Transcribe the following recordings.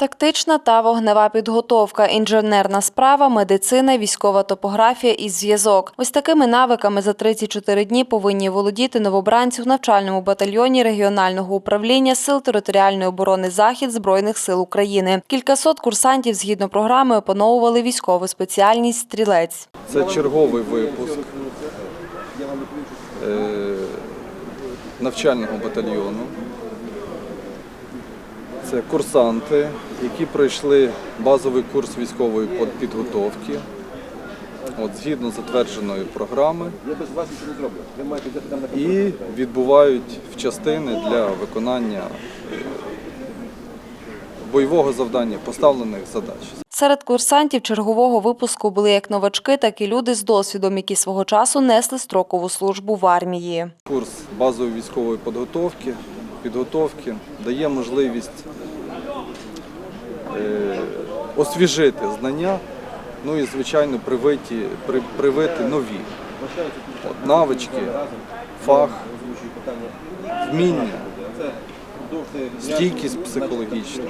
Тактична та вогнева підготовка, інженерна справа, медицина, військова топографія і зв'язок. Ось такими навиками за 34 дні повинні володіти новобранці в навчальному батальйоні регіонального управління Сил територіальної оборони Захід Збройних сил України. Кількасот курсантів згідно програми опановували військову спеціальність стрілець. Це черговий випуск е, навчального батальйону. Це курсанти, які пройшли базовий курс військової підготовки. От, згідно затвердженої програми і відбувають в частини для виконання бойового завдання, поставлених задач. Серед курсантів чергового випуску були як новачки, так і люди з досвідом, які свого часу несли строкову службу в армії. Курс базової військової підготовки, підготовки дає можливість освіжити знання, ну і, звичайно, привити, при, привити нові. От, навички, фах, вміння, стійкість психологічна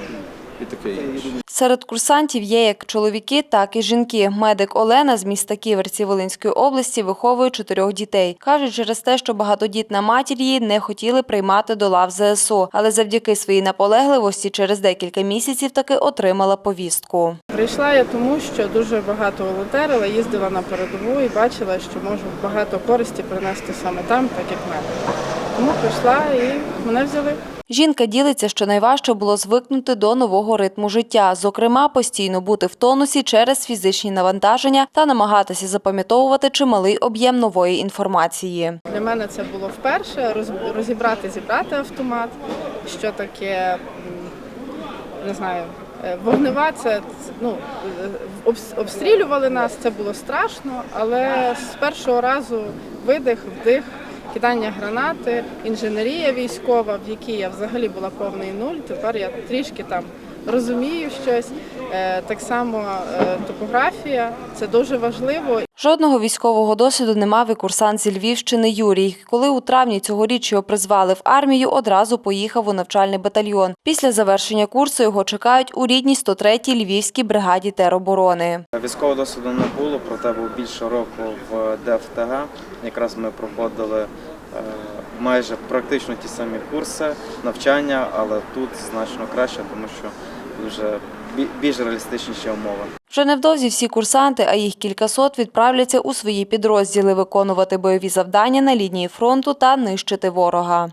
і таке інше. Серед курсантів є як чоловіки, так і жінки. Медик Олена з міста Ківерці Волинської області виховує чотирьох дітей. Каже, через те, що багатодітна матір її не хотіли приймати до лав ЗСУ, але завдяки своїй наполегливості через декілька місяців таки отримала повістку. Прийшла я тому, що дуже багато волонтерила, їздила на передову і бачила, що можу багато користі принести саме там, так як мене. Тому прийшла і мене взяли. Жінка ділиться, що найважче було звикнути до нового ритму життя, зокрема, постійно бути в тонусі через фізичні навантаження та намагатися запам'ятовувати чималий об'єм нової інформації. Для мене це було вперше роз- розібрати, зібрати автомат, що таке, не знаю, е, вогнева, це це, ну, е, обстрілювали нас, це було страшно, але з першого разу видих, вдих, кидання гранати, інженерія військова, в якій я взагалі була повний нуль. Тепер я трішки там розумію щось. Е, Так само е, топографія, це дуже важливо. Жодного військового досвіду не мав і курсант зі Львівщини Юрій. Коли у травні цьогоріч його призвали в армію, одразу поїхав у навчальний батальйон. Після завершення курсу його чекають у рідній 103-й Львівській бригаді тероборони. Військового досвіду не було, проте був більше року в ДФТГ. Якраз ми проходили майже практично ті самі курси навчання, але тут значно краще, тому що вже більш реалістичніші умови. Вже невдовзі всі курсанти, а їх кількасот, відправляться у свої підрозділи виконувати бойові завдання на лінії фронту та нищити ворога.